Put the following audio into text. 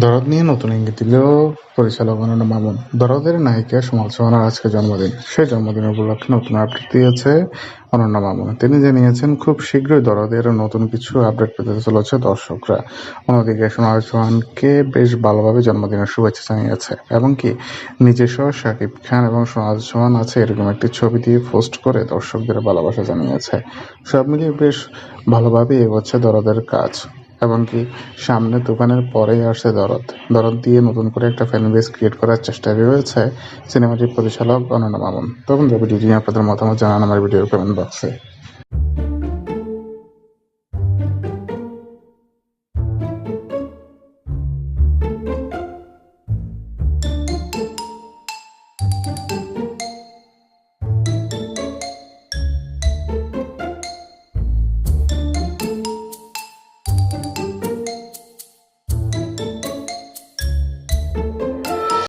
দরদ নিয়ে নতুন ইঙ্গিত দিল পরিচালক অনন্য মামুন। দরদের নায়িকা সমালোচনার আজকে জন্মদিন। সেই জন্মদিন উপলক্ষে নতুন আপডেট দিয়েছে অনন্য মামুন। তিনি জানিয়েছেন, খুব শীঘ্রই দরদের নতুন কিছু আপডেট পেতে চলেছে দর্শকরা। অন্যদিকে সোনাল চৌহানকে বেশ ভালোভাবে জন্মদিনের শুভেচ্ছা জানিয়েছে। এবং কি নিজস্ব শাকিব খান এবং সোনাল চৌহান আছে এরকম একটি ছবি দিয়ে পোস্ট করে দর্শকদের ভালোবাসা জানিয়েছে। সব মিলিয়ে বেশ ভালোভাবে এগোচ্ছে দরদের কাজ। এমনকি সামনে দোকানের পরেই আসছে দরদ। দরদ দিয়ে নতুন করে একটা ফ্যান বেস ক্রিয়েট করার চেষ্টা রয়েছে সিনেমাটির পরিচালক অনন্য মামুন। তখন ভিডিওটি নিয়ে আপনাদের মতামত জানান আমার ভিডিওর কমেন্ট বক্সে